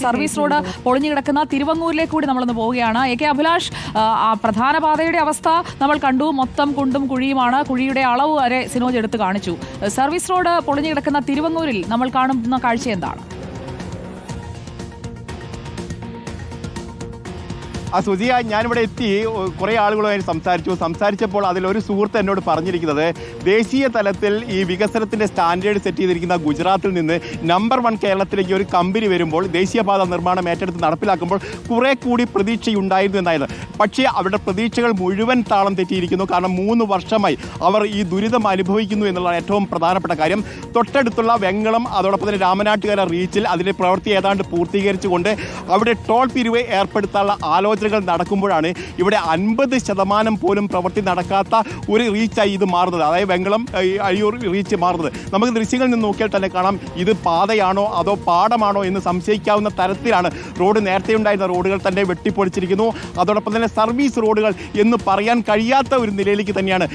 Service road പൊളിഞ്ഞു കിടക്കുന്ന തിരുവങ്ങൂരിലേക്ക് കൂടി നമ്മളൊന്ന് പോവുകയാണ്. എ കെ അഭിലാഷ് പ്രധാന പാതയുടെ അവസ്ഥ നമ്മൾ കണ്ടു. മൊത്തം കുണ്ടും കുഴിയുമാണ്. കുഴിയുടെ അളവ് വരെ സിനോജ് എടുത്ത് കാണിച്ചു. സർവീസ് റോഡ് പൊളിഞ്ഞു കിടക്കുന്ന തിരുവങ്ങൂരിൽ നമ്മൾ കാണുന്ന കാഴ്ച എന്താണ്? ആ സുജിയ ഞാനിവിടെ എത്തി. കുറേ ആളുകളുമായി സംസാരിച്ചു. സംസാരിച്ചപ്പോൾ അതിലൊരു സുഹൃത്ത് എന്നോട് പറഞ്ഞിരിക്കുന്നത് ദേശീയ തലത്തിൽ ഈ വികസനത്തിന്റെ സ്റ്റാൻഡേർഡ് സെറ്റ് ചെയ്തിരിക്കുന്ന ഗുജറാത്തിൽ നിന്ന് നമ്പർ വൺ കേരളത്തിലേക്ക് ഒരു കമ്പനി വരുമ്പോൾ ദേശീയപാത നിർമ്മാണം ഏറ്റെടുത്ത് നടപ്പിലാക്കുമ്പോൾ കുറെ കൂടി പ്രതീക്ഷയുണ്ടായിരുന്നു എന്നായിരുന്നു. പക്ഷേ അവരുടെ പ്രതീക്ഷകൾ മുഴുവൻ താളം തെറ്റിയിരിക്കുന്നു. കാരണം മൂന്ന് വർഷമായി അവർ ഈ ദുരിതം അനുഭവിക്കുന്നു എന്നുള്ളതാണ് ഏറ്റവും പ്രധാനപ്പെട്ട കാര്യം. തൊട്ടടുത്തുള്ള വെങ്ങളം അതോടൊപ്പം തന്നെ രാമനാട്ടുകര റീച്ചിൽ അതിന്റെ പ്രവൃത്തി ഏതാണ്ട് പൂർത്തീകരിച്ചുകൊണ്ട് അവിടെ ടോൾ പിരിവ് ഏർപ്പെടുത്താനുള്ള ആലോചനകൾ നടക്കുമ്പോഴാണ് ഇവിടെ അൻപത് ശതമാനം പോലും പ്രവൃത്തി നടക്കാത്ത ഒരു റീച്ചായി ഇത് മാറുന്നത്. അതായത് വെങ്കളം അഴിയൂർ റീച്ച് മാറുന്നത്. നമുക്ക് ദൃശ്യങ്ങളിൽ നിന്ന് നോക്കിയാൽ തന്നെ കാണാം ഇത് പാതയാണോ അതോ പാടമാണോ എന്ന് സംശയിക്കാവുന്ന തരത്തിലാണ് റോഡ് നേരത്തെ ഉണ്ടായിരുന്ന റോഡുകൾ തന്നെ വെട്ടിപ്പൊളിച്ചിരിക്കുന്നു. അതോടൊപ്പം തന്നെ സർവീസ് റോഡുകൾ എന്ന് പറയാൻ കഴിയാത്ത ഒരു നിലയിലേക്ക് തന്നെയാണ്.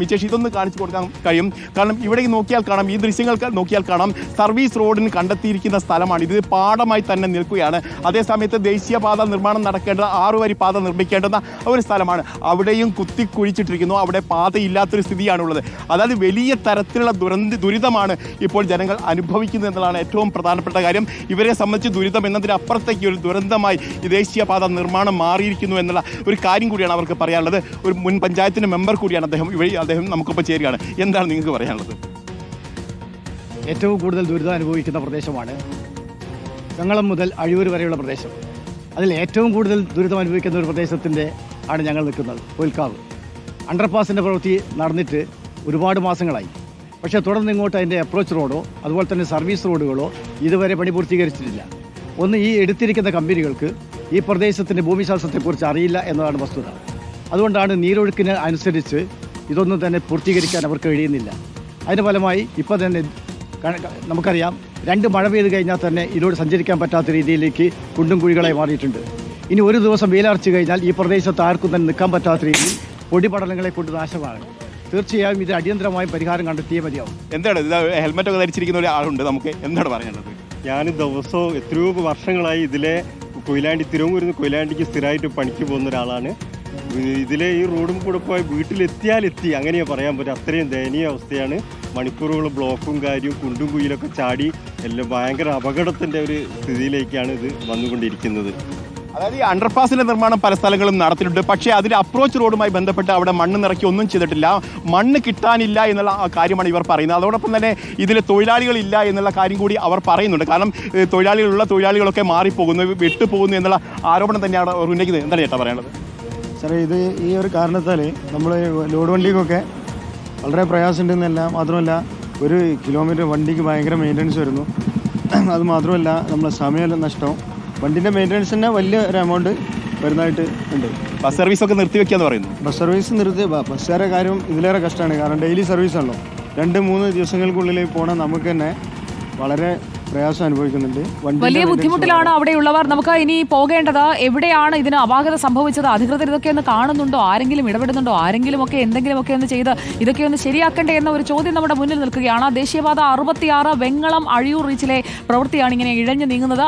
മിച്ചേഷ് ഇതൊന്ന് കാണിച്ചു കൊടുക്കാൻ കഴിയും. കാരണം ഇവിടെ നോക്കിയാൽ കാണാം ഈ ദൃശ്യങ്ങൾ നോക്കിയാൽ കാണാം. സർവീസ് റോഡിന് കണ്ടെത്തിയിരിക്കുന്ന സ്ഥലമാണ്. ഇത് പാടമായി തന്നെ നിൽക്കുകയാണ്. അതേസമയത്ത് ദേശീയപാത നിർമ്മാണം നടക്കേണ്ട ആറുവരി പാത നിർമ്മിക്കേണ്ടുന്ന ഒരു സ്ഥലമാണ്. അവിടെയും കുത്തി കുഴിച്ചിട്ടിരിക്കുന്നു. അവിടെ പാതയില്ലാത്തൊരു സ്ഥിതിയാണുള്ളത്. അതായത് വലിയ തരത്തിലുള്ള ദുരന്ത ദുരിതമാണ് ഇപ്പോൾ ജനങ്ങൾ അനുഭവിക്കുന്നത് എന്നതാണ് ഏറ്റവും പ്രധാനപ്പെട്ട കാര്യം. ഇവരെ സംബന്ധിച്ച് ദുരിതം എന്നതിനപ്പുറത്തേക്ക് ഒരു ദുരന്തമായി ഈ ദേശീയപാത നിർമ്മാണം മാറിയിരിക്കുന്നു എന്നുള്ള ഒരു കാര്യം കൂടിയാണ് അവർക്ക് പറയാനുള്ളത്. ഒരു മുൻ പഞ്ചായത്തിന്റെ മെമ്പർ കൂടിയാണ് അദ്ദേഹം. ഇവഴി അദ്ദേഹം നമുക്കിപ്പോൾ ചേരുകയാണ്. എന്താണ് നിങ്ങൾക്ക് പറയാനുള്ളത്? ഏറ്റവും കൂടുതൽ ദുരിതം അനുഭവിക്കുന്ന പ്രദേശമാണ്. വെങ്ങളം മുതൽ അഴിയൂർ വരെയുള്ള പ്രദേശം. അതിൽ ഏറ്റവും കൂടുതൽ ദുരിതം അനുഭവിക്കുന്ന ഒരു പ്രദേശത്തിന്റെ ആണ് ഞങ്ങൾ നിൽക്കുന്നത് പുൽക്കാവ്. അണ്ടർപാസിന്റെ പ്രവൃത്തി നടന്നിട്ട് ഒരുപാട് മാസങ്ങളായി. പക്ഷേ തുടർന്ന് ഇങ്ങോട്ട് അതിന്റെ അപ്രോച്ച് റോഡോ അതുപോലെ തന്നെ സർവീസ് റോഡുകളോ ഇതുവരെ പണി പൂർത്തീകരിച്ചിട്ടില്ല ഒന്ന് ഈ എടുത്തിരിക്കുന്ന കമ്പനികൾക്ക് ഈ പ്രദേശത്തിന്റെ ഭൂമിശാസ്ത്രത്തെക്കുറിച്ച് അറിയില്ല എന്നതാണ് വസ്തുത. അതുകൊണ്ടാണ് നീരൊഴുക്കിന് അനുസരിച്ച് ഇതൊന്നും തന്നെ പൂർത്തീകരിക്കാൻ അവർക്ക് കഴിയുന്നില്ല. അതിന്റെ ഫലമായി ഇപ്പോൾ തന്നെ നമുക്കറിയാം രണ്ട് മഴ പെയ്ത് കഴിഞ്ഞാൽ തന്നെ ഇതിലൂടെ സഞ്ചരിക്കാൻ പറ്റാത്ത രീതിയിലേക്ക് കുണ്ടും കുഴികളായി മാറിയിട്ടുണ്ട്. ഇനി ഒരു ദിവസം വെയിലറച്ചു കഴിഞ്ഞാൽ ഈ പ്രദേശത്ത് ആർക്കും തന്നെ നിൽക്കാൻ പറ്റാത്ത രീതിയിൽ പൊടിപടലങ്ങളെ കൊണ്ട് നാശമാണ് തീർച്ചയായും ഇത് അടിയന്തരമായി പരിഹാരം കണ്ടെത്തിയേ മതിയാവും. എന്താണ് ഇത്? ഹെൽമെറ്റ് ഒക്കെ ധരിച്ചിരിക്കുന്ന ഒരാളുണ്ട് നമുക്ക്. എന്താണ് പറയുന്നത്? ഞാൻ ദിവസവും എത്രയോ വർഷങ്ങളായി ഇതിലെ കൊയിലാണ്ടി തിരുവനന്തപുരം നിന്ന് കൊയിലാണ്ടിക്ക് സ്ഥിരമായിട്ട് പണിക്ക് പോകുന്ന ഒരാളാണ്. ഇതിലെ ഈ റോഡും കൂടെ പോയി വീട്ടിലെത്തിയാൽ എത്തി. അങ്ങനെയാ പറയാൻ പറ്റും അത്രയും ദയനീയ അവസ്ഥയാണ്. മണിക്കൂറുകൾ ബ്ലോക്കും കാര്യവും കുണ്ടും കുയിലൊക്കെ ചാടി എല്ലാം ഭയങ്കര അപകടത്തിന്റെ ഒരു സ്ഥിതിയിലേക്കാണ് ഇത് വന്നുകൊണ്ടിരിക്കുന്നത്. അതായത് ഈ അണ്ടർപാസിന്റെ നിർമ്മാണം പല സ്ഥലങ്ങളും നടത്തിയിട്ടുണ്ട്. പക്ഷേ അതിന്റെ അപ്രോച്ച് റോഡുമായി ബന്ധപ്പെട്ട് അവിടെ മണ്ണ് നിറക്കി ഒന്നും ചെയ്തിട്ടില്ല. മണ്ണ് കിട്ടാനില്ല എന്നുള്ള കാര്യമാണ് ഇവർ പറയുന്നത്. അതോടൊപ്പം തന്നെ ഇതിൽ തൊഴിലാളികളില്ല എന്നുള്ള കാര്യം കൂടി അവർ പറയുന്നുണ്ട്. കാരണം തൊഴിലാളികളുള്ള തൊഴിലാളികളൊക്കെ മാറിപ്പോകുന്നു വിട്ടുപോകുന്നു എന്നുള്ള ആരോപണം തന്നെയാണ് അവർ ഉന്നയിക്കുന്നത് എന്താണ് ചേട്ടാ പറയാനുള്ളത് സാറേ ഇത് ഈ ഒരു കാരണത്താൽ നമ്മൾ ലോഡ് വണ്ടിക്കൊക്കെ വളരെ പ്രയാസമുണ്ടെന്നല്ല മാത്രമല്ല ഒരു കിലോമീറ്റർ വണ്ടിക്ക് ഭയങ്കര മെയിന്റനൻസ് വരുന്നു. അത് മാത്രമല്ല നമ്മളെ സമയം നഷ്ടം. വണ്ടിന്റെ മെയിന്റനൻസ് തന്നെ വലിയ ഒരു എമൗണ്ട് വരുന്നതായിട്ട് ഉണ്ട്. ബസ് സർവീസ് ഒക്കെ നിർത്തിവെക്കാന്ന് പറയുന്നു. ബസ് സർവീസ് നിർത്തി ബസ്സുകാരുടെ ബസ്സുകാരെ കാര്യം ഇതിലേറെ കഷ്ടമാണ്. കാരണം ഡെയിലി സർവീസ് ആണല്ലോ. രണ്ട് മൂന്ന് ദിവസങ്ങൾക്കുള്ളിൽ പോകണം നമുക്ക് തന്നെ വളരെ പ്രയാസം അനുഭവിക്കുന്നുണ്ട്. വലിയ ബുദ്ധിമുട്ടിലാണ് അവിടെയുള്ളവർ. നമുക്ക് ഇനി പോകേണ്ടത് എവിടെയാണ് ഇതിന് അപാകത സംഭവിച്ചത്? അധികൃതർ ഇതൊക്കെ ഒന്ന് കാണുന്നുണ്ടോ? ആരെങ്കിലും ഇടപെടുന്നുണ്ടോ? ആരെങ്കിലും ഒക്കെ എന്തെങ്കിലും ഒക്കെ ഒന്ന് ചെയ്ത് ഇതൊക്കെ ഒന്ന് ശരിയാക്കണ്ടേ എന്ന ഒരു ചോദ്യം നമ്മുടെ മുന്നിൽ നിൽക്കുകയാണ്. ദേശീയപാത അറുപത്തിയാറ് വെങ്ങളം അഴിയൂർ റീച്ചിലെ പ്രവൃത്തിയാണ് ഇങ്ങനെ ഇഴഞ്ഞു നീങ്ങുന്നത്.